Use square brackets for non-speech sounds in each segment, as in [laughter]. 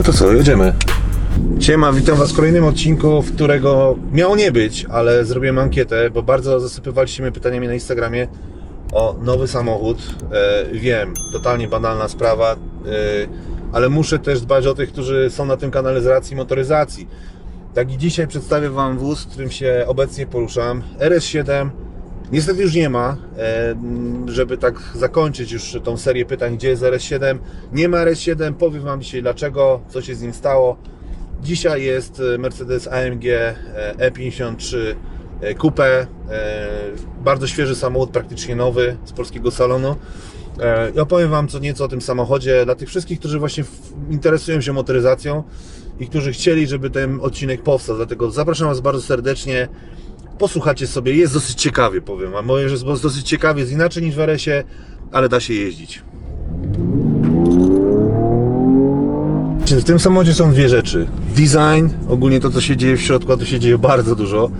No to co, jedziemy. Siema, witam Was w kolejnym odcinku, w którego miało nie być, ale zrobiłem ankietę, bo bardzo zasypywaliście mnie pytaniami na Instagramie o nowy samochód. E, wiem, totalnie banalna sprawa, e, ale muszę też dbać o tych, którzy są na tym kanale z racji motoryzacji. Tak i dzisiaj przedstawię Wam wóz, którym się obecnie poruszam. RS7 Niestety już nie ma, e, żeby tak zakończyć już tą serię pytań, gdzie jest RS7. Nie ma RS7, powiem Wam dzisiaj dlaczego, co się z nim stało. Dzisiaj jest e, Mercedes AMG e, E53 e, Coupe, bardzo świeży samochód, praktycznie nowy z polskiego salonu. I opowiem Wam co nieco o tym samochodzie dla tych wszystkich, którzy właśnie interesują się motoryzacją i którzy chcieli, żeby ten odcinek powstał. Dlatego zapraszam Was bardzo serdecznie posłuchacie sobie, jest dosyć ciekawie, powiem wam. Moje, że jest dosyć ciekawie, jest inaczej niż w RS-ie, ale da się jeździć. W tym samochodzie są dwie rzeczy. Design, ogólnie to co się dzieje w środku, a to się dzieje bardzo dużo.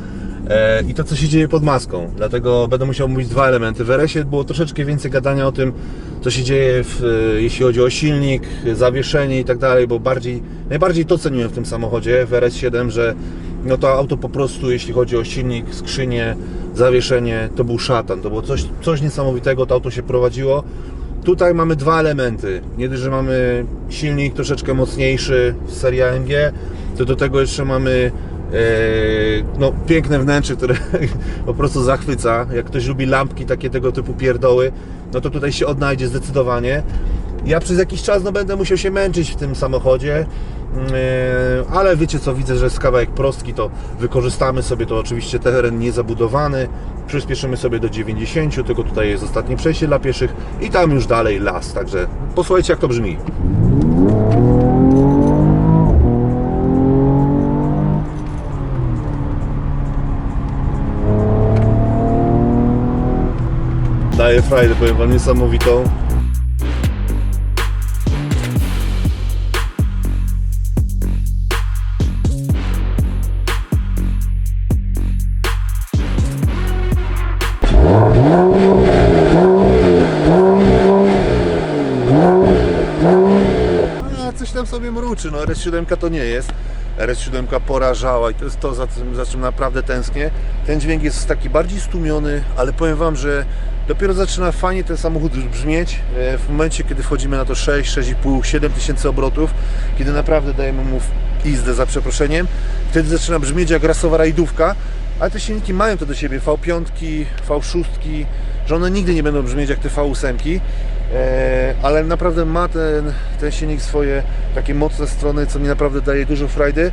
E, I to co się dzieje pod maską. Dlatego będę musiał mówić dwa elementy. W RS-ie było troszeczkę więcej gadania o tym, co się dzieje, w, e, jeśli chodzi o silnik, zawieszenie i tak dalej, bo bardziej, najbardziej to ceniłem w tym samochodzie, w RS-7, że no to auto po prostu, jeśli chodzi o silnik, skrzynię, zawieszenie, to był szatan. To było coś, coś niesamowitego, to auto się prowadziło. Tutaj mamy dwa elementy. Nie dość, że mamy silnik troszeczkę mocniejszy z serii AMG, to do tego jeszcze mamy e, no, piękne wnętrze, które [laughs] po prostu zachwyca. Jak ktoś lubi lampki, takie tego typu pierdoły, no to tutaj się odnajdzie zdecydowanie. Ja przez jakiś czas no, będę musiał się męczyć w tym samochodzie, e, ale wiecie co, widzę, że jest kawałek prostki, to wykorzystamy sobie to oczywiście teren niezabudowany, przyspieszymy sobie do 90, tylko tutaj jest ostatnie przejście dla pieszych i tam już dalej las, także posłuchajcie jak to brzmi. Daje frajdę, powiem wam, niesamowitą. Tam sobie mruczy, no RS7 to nie jest. RS7 porażała i to jest to, za czym, za czym naprawdę tęsknię. Ten dźwięk jest taki bardziej stłumiony, ale powiem Wam, że dopiero zaczyna fajnie ten samochód brzmieć e, w momencie, kiedy wchodzimy na to 6, 6,5, 7 tysięcy obrotów, kiedy naprawdę dajemy mu pizdę za przeproszeniem. Wtedy zaczyna brzmieć jak rasowa rajdówka, ale te silniki mają to do siebie, V5, V6, że one nigdy nie będą brzmieć jak te V8, e, ale naprawdę ma ten, ten silnik swoje takie mocne strony, co mi naprawdę daje dużo frajdy.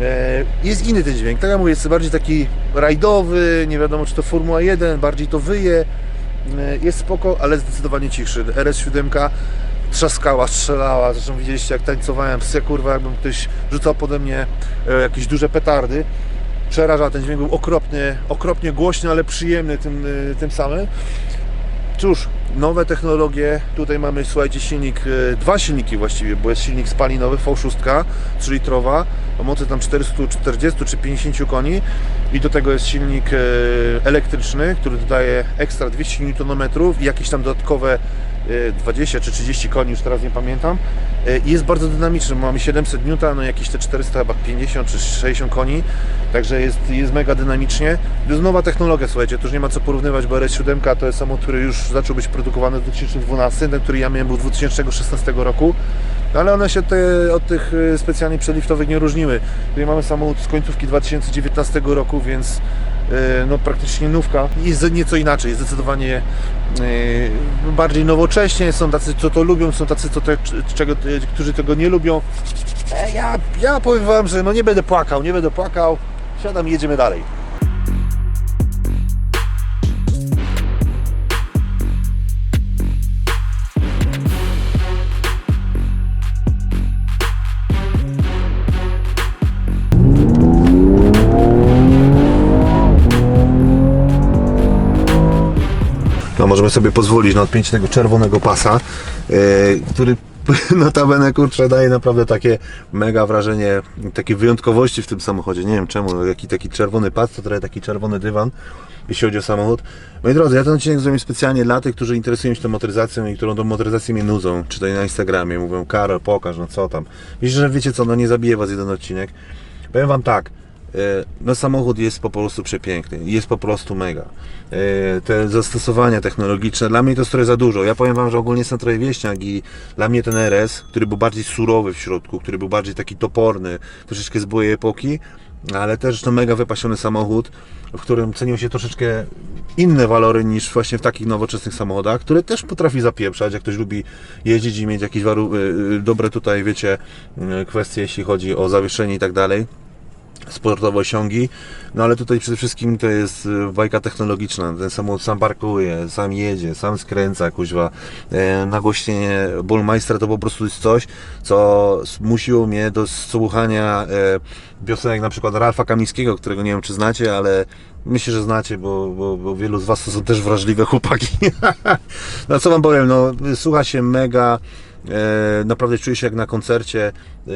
E, Jest inny ten dźwięk, tak jak mówię, jest bardziej taki rajdowy, nie wiadomo czy to Formuła 1, bardziej to wyje, E, jest spoko, ale zdecydowanie cichszy. RS7 trzaskała, strzelała, zresztą widzieliście jak tańcowałem, psy kurwa, jakbym ktoś rzucał pode mnie e, jakieś duże petardy przeraża, ten dźwięk był okropnie, okropnie głośny, ale przyjemny tym, tym samym. Cóż, nowe technologie, tutaj mamy, słuchajcie, silnik, y, dwa silniki właściwie, bo jest silnik spalinowy V6, 3-litrowa, o mocy tam 440 czy 50 koni. I do tego jest silnik y, elektryczny, który dodaje ekstra 200 Nm i jakieś tam dodatkowe 20 czy 30 koni, już teraz nie pamiętam. Y, I jest bardzo dynamiczny, mamy 700 N, no jakieś te 400 chyba 50 czy 60 koni, także jest, jest mega dynamicznie. To jest nowa technologia, słuchajcie, to już nie ma co porównywać, bo RS7 to jest samochód, który już zaczął być produkowany w 2012, ten, który ja miałem był 2016 roku, no ale one się te, od tych y, specjalnie przedliftowych nie różniły. Tutaj mamy samochód z końcówki 2019 roku, więc y, no, praktycznie nówka. Jest nieco inaczej, zdecydowanie y, bardziej nowocześnie. Są tacy, co to lubią, są tacy, co te, czego, którzy tego nie lubią. E, Ja, ja powiem Wam, że no nie będę płakał, nie będę płakał. Siadam i jedziemy dalej. Możemy sobie pozwolić na odpięcie tego czerwonego pasa, e, który [laughs] notabene kurczę daje naprawdę takie mega wrażenie takiej wyjątkowości w tym samochodzie. Nie wiem czemu, no, jaki taki czerwony pad, to trochę taki czerwony dywan, jeśli chodzi o samochód. Moi drodzy, ja ten odcinek zrobiłem specjalnie dla tych, którzy interesują się tą motoryzacją i którą tą motoryzację mnie nudzą. Czytaj na Instagramie, mówią Karol, pokaż, no co tam. Myślę, że wiecie co, no nie zabije was jeden odcinek. Powiem wam tak, no samochód jest po prostu przepiękny, jest po prostu mega. E, Te zastosowania technologiczne, dla mnie to trochę za dużo. Ja powiem Wam, że ogólnie jestem trochę wieśniak i dla mnie ten RS, który był bardziej surowy w środku, który był bardziej taki toporny, troszeczkę z byłej epoki, ale też to mega wypasiony samochód, w którym cenią się troszeczkę inne walory niż właśnie w takich nowoczesnych samochodach, które też potrafi zapieprzać, jak ktoś lubi jeździć i mieć jakieś y, y, dobre tutaj, wiecie, y, kwestie, jeśli chodzi o zawieszenie i tak dalej sportowe osiągi, no ale tutaj przede wszystkim to jest y, bajka technologiczna, ten samochód sam parkuje, sam jedzie, sam skręca, kuźwa, e, nagłośnienie Bullmeistera to po prostu jest coś, co zmusiło mnie do słuchania e, piosenek na przykład Ralfa Kamińskiego, którego nie wiem czy znacie, ale myślę, że znacie, bo, bo, bo wielu z Was to są też wrażliwe chłopaki. [laughs] no co Wam powiem, no słucha się mega naprawdę czuję się jak na koncercie. E,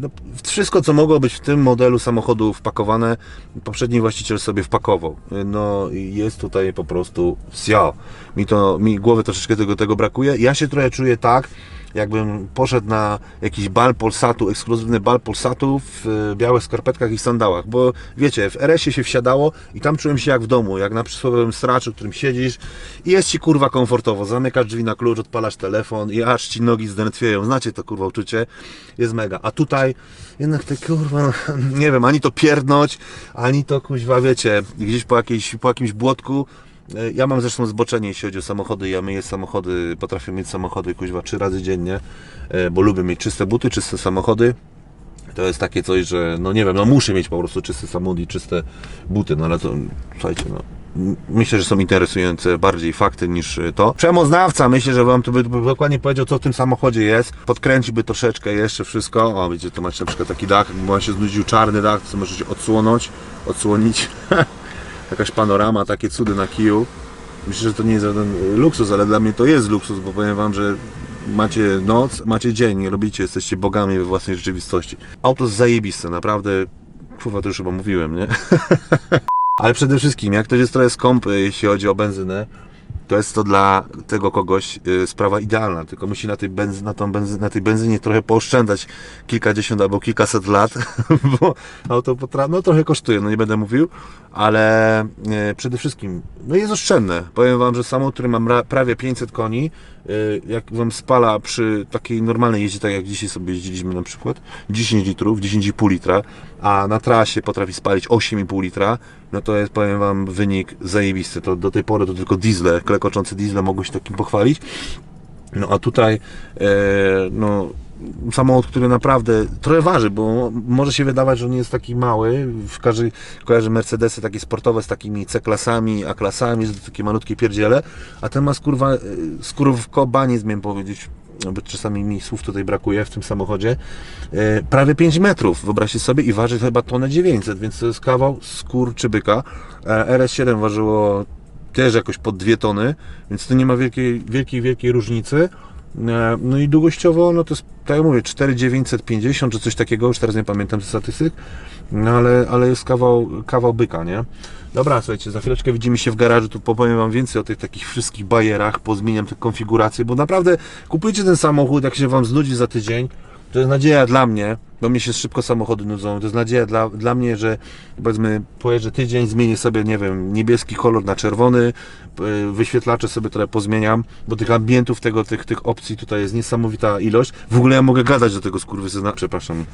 no, wszystko, co mogło być w tym modelu samochodu wpakowane, poprzedni właściciel sobie wpakował. E, No jest tutaj po prostu wsio. Mi to, mi głowy troszeczkę tego, tego brakuje. Ja się trochę czuję tak, jakbym poszedł na jakiś bal Polsatu, ekskluzywny bal Polsatu w e, białych skarpetkach i sandałach, bo wiecie, w RS-ie się wsiadało i tam czułem się jak w domu, jak na przysłowiowym straczu, którym siedzisz i jest Ci kurwa komfortowo, zamykasz drzwi na klucz, odpalasz telefon i aż Ci nogi zdrętwieją, znacie to kurwa uczucie, jest mega, a tutaj jednak te kurwa, no, nie wiem, ani to pierdnąć, ani to kuźwa, wiecie, gdzieś po, jakiejś, po jakimś błotku, ja mam zresztą zboczenie, jeśli chodzi o samochody. Ja myję samochody, potrafię mieć samochody kuźwa trzy razy dziennie, e, bo lubię mieć czyste buty, czyste samochody. To jest takie coś, że no nie wiem, no muszę mieć po prostu czysty samochód i czyste buty, no ale to słuchajcie, no. Myślę, że są interesujące bardziej fakty niż e, to. Przemoznawca, myślę, że Wam to by, by dokładnie powiedział, co w tym samochodzie jest. Podkręciłby troszeczkę jeszcze wszystko. O, widzicie, to macie na przykład taki dach, jakby się znudził czarny dach, to możecie odsłonąć, odsłonić. [laughs] Jakaś panorama, takie cudy na kiju. Myślę, że to nie jest żaden y, luksus, ale dla mnie to jest luksus, bo powiem Wam, że macie noc, macie dzień, robicie, jesteście bogami we własnej rzeczywistości. Auto jest zajebiste, naprawdę. Kurwa, to już chyba mówiłem, nie? [laughs] ale przede wszystkim, jak ktoś jest trochę skąpy, jeśli chodzi o benzynę, to jest to dla tego kogoś y, sprawa idealna, tylko musi na tej, benzy, na, tą benzy, na tej benzynie trochę pooszczędzać kilkadziesiąt albo kilkaset lat, [laughs] bo auto potra- no, trochę kosztuje, no nie będę mówił, ale e, przede wszystkim no jest oszczędne. Powiem Wam, że samochód, który mam ra- prawie 500 koni, e, jak Wam spala przy takiej normalnej jeździe, tak jak dzisiaj sobie jeździliśmy na przykład, 10 litrów, 10,5 litra, a na trasie potrafi spalić 8,5 litra, no to jest, powiem Wam, wynik zajebisty. To do tej pory to tylko diesle, klekoczące diesle mogą się takim pochwalić. No a tutaj, e, no, samochód, który naprawdę trochę waży, bo może się wydawać, że on jest taki mały. W każdej kojarzy Mercedesy takie sportowe z takimi C-klasami, A-klasami, to takie malutkie pierdziele, a ten ma skurwa, e, skurwkobanizm, miałem powiedzieć, bo czasami mi słów tutaj brakuje w tym samochodzie, e, prawie 5 metrów, wyobraźcie sobie, i waży chyba tonę 900, więc to jest kawał skórczybyka. E, RS7 ważyło też jakoś pod 2 tony, więc to nie ma wielkiej, wielkiej, wielkiej różnicy. E, No i długościowo, no to jest, tak jak mówię, 4,950 czy coś takiego, już teraz nie pamiętam ze statystyk, no ale, ale jest kawał, kawał byka, nie? Dobra, słuchajcie, za chwileczkę widzimy się w garażu, tu powiem Wam więcej o tych takich wszystkich bajerach, pozmieniam te konfiguracje, bo naprawdę kupujcie ten samochód, jak się Wam znudzi za tydzień, to jest nadzieja dla mnie, bo mnie się szybko samochody nudzą. To jest nadzieja dla, dla mnie, że powiedzmy pojeżdżę tydzień, zmienię sobie, nie wiem, niebieski kolor na czerwony, wyświetlacze sobie trochę pozmieniam, bo tych ambientów, tego, tych, tych opcji tutaj jest niesamowita ilość. W ogóle ja mogę gadać do tego skurwysyna. Przepraszam,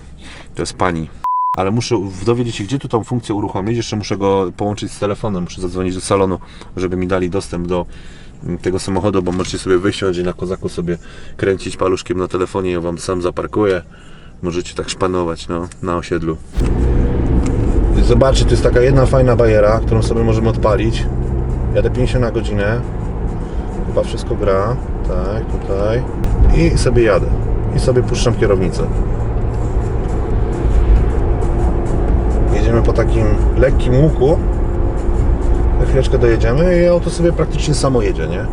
to jest pani. Ale muszę dowiedzieć się, gdzie tu tą funkcję uruchomić. Jeszcze muszę go połączyć z telefonem, muszę zadzwonić do salonu, żeby mi dali dostęp do mm, tego samochodu, bo możecie sobie wysiąść i na kozaku sobie kręcić paluszkiem na telefonie, ja wam sam zaparkuję. Możecie tak szpanować no, na osiedlu. Zobaczcie, to jest taka jedna fajna bajera, którą sobie możemy odpalić. Jadę 50 na godzinę. Chyba wszystko gra. Tak, tutaj. I sobie jadę. I sobie puszczam kierownicę. Jedziemy po takim lekkim łuku. Za chwileczkę dojedziemy i auto sobie praktycznie samo jedzie, nie?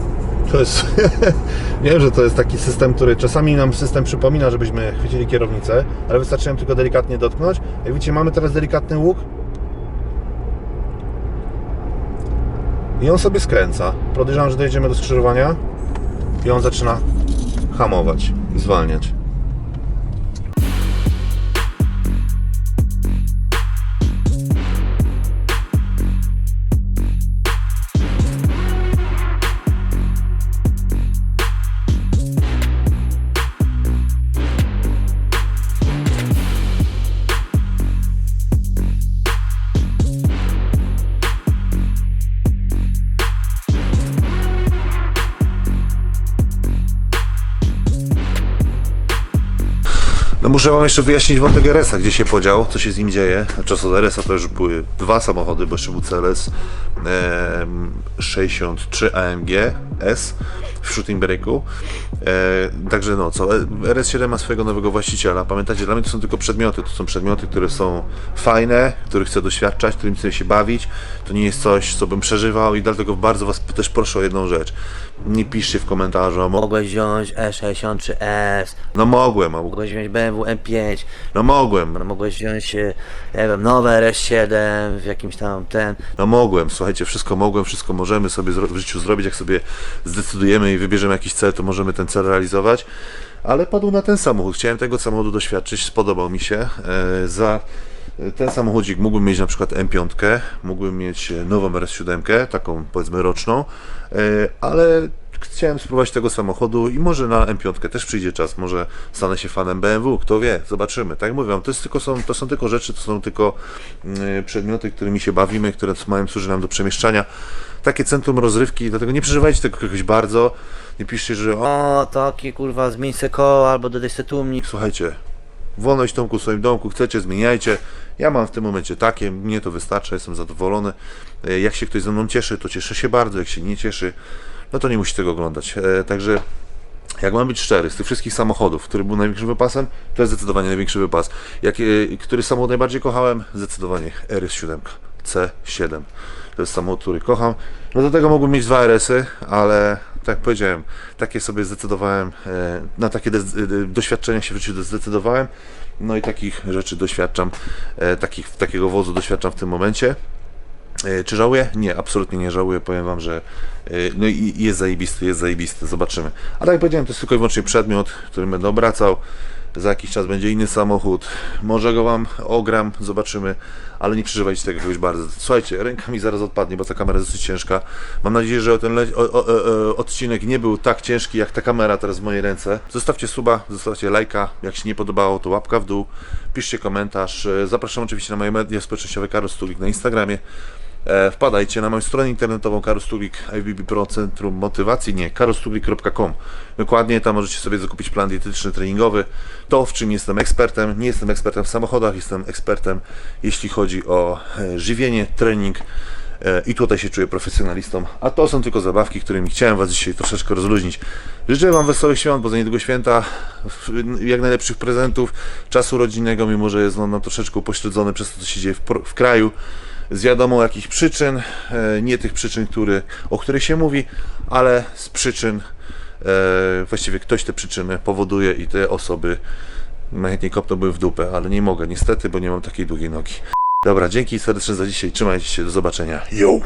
To jest, [laughs] wiem, że to jest taki system, który czasami nam system przypomina, żebyśmy chwycili kierownicę, ale wystarczy tylko delikatnie dotknąć. Jak widzicie, mamy teraz delikatny łuk i on sobie skręca. Podejrzewam, że dojedziemy do skrzyżowania i on zaczyna hamować i zwalniać. Muszę Wam jeszcze wyjaśnić wątek RS-a, gdzie się podział, co się z nim dzieje. Czas od RS-a to już były dwa samochody, bo jeszcze był CLS em, 63 AMG S w shooting breaku. E, także no co, RS7 ma swojego nowego właściciela. Pamiętajcie, dla mnie to są tylko przedmioty. To są przedmioty, które są fajne, których chcę doświadczać, którymi chcę się bawić. To nie jest coś, co bym przeżywał i dlatego bardzo Was też proszę o jedną rzecz. Nie piszcie w komentarzu, Mogłeś wziąć E E63S, no mogłem, a mogłeś wziąć BMW M5, no mogłem, no mogłeś wziąć, nie wiem, nowe RS7 w jakimś tam ten. No mogłem, słuchajcie, wszystko mogłem, wszystko możemy sobie w życiu zrobić, jak sobie zdecydujemy i wybierzemy jakiś cel, to możemy ten cel realizować. Ale padł na ten samochód. Chciałem tego samochodu doświadczyć, spodobał mi się. E, za ten samochodzik mógłbym mieć na przykład M5, mógłbym mieć nową RS7, taką powiedzmy roczną, e, ale chciałem spróbować tego samochodu i może na M5 też przyjdzie czas, może stanę się fanem BMW, kto wie, zobaczymy. Tak jak mówię, to, jest tylko, są, to są tylko rzeczy, to są tylko mm, przedmioty, którymi się bawimy, które mają służyć nam do przemieszczania. Takie centrum rozrywki, dlatego nie przeżywajcie tego jakoś bardzo, nie piszcie, że O, taki kurwa, zmień se koło albo dodaj se tłumnik. słuchajcie, wolność Tomku w swoim domku, chcecie, zmieniajcie. Ja mam w tym momencie takie, mnie to wystarcza, jestem zadowolony. E, Jak się ktoś ze mną cieszy, to cieszę się bardzo, jak się nie cieszy, no to nie musi tego oglądać. E, Także jak mam być szczery, z tych wszystkich samochodów, który był największym wypasem, to jest zdecydowanie największy wypas. Jak, e, który samochód najbardziej kochałem? Zdecydowanie RS7 C7. To jest samochód, który kocham. No do tego mogłem mieć dwa RS-y, ale tak jak powiedziałem, takie sobie zdecydowałem, e, na takie doświadczenia się w życiu zdecydowałem. No i takich rzeczy doświadczam, takich, takiego wozu doświadczam w tym momencie. E, Czy żałuję? Nie, absolutnie nie żałuję. Powiem Wam, że e, no i jest zajebisty, jest zajebisty, zobaczymy. A tak jak powiedziałem, to jest tylko i wyłącznie przedmiot, którym będę obracał. Za jakiś czas będzie inny samochód. Może go Wam ogram, zobaczymy, ale nie przeżywajcie tego jakoś bardzo. Słuchajcie, ręka mi zaraz odpadnie, bo ta kamera jest dosyć ciężka. Mam nadzieję, że ten o, o, o, odcinek nie był tak ciężki jak ta kamera teraz w mojej ręce. Zostawcie suba, zostawcie lajka. Jak się nie podobało, to łapka w dół. Piszcie komentarz. E, Zapraszam oczywiście na moje media społecznościowe Karol Stulik na Instagramie. E, Wpadajcie na moją stronę internetową Karostulik IBB Pro Centrum Motywacji, nie, karostulik.com. Dokładnie, tam możecie sobie zakupić plan dietetyczny, treningowy. To, w czym jestem ekspertem. Nie jestem ekspertem w samochodach, jestem ekspertem, jeśli chodzi o e, żywienie, trening. E, I tutaj się czuję profesjonalistą. A to są tylko zabawki, którymi chciałem Was dzisiaj troszeczkę rozluźnić. Życzę Wam wesołych świąt, bo za niedługo święta, jak najlepszych prezentów, czasu rodzinnego, mimo że jest on no, troszeczkę upośledzony przez to, co się dzieje w, w kraju z wiadomo jakich przyczyn, e, nie tych przyczyn, który, o których się mówi, ale z przyczyn, e, właściwie ktoś te przyczyny powoduje i te osoby najchętniej kopnąłbym w dupę, ale nie mogę niestety, bo nie mam takiej długiej nogi. Dobra, dzięki serdecznie za dzisiaj, trzymajcie się, do zobaczenia. Yo!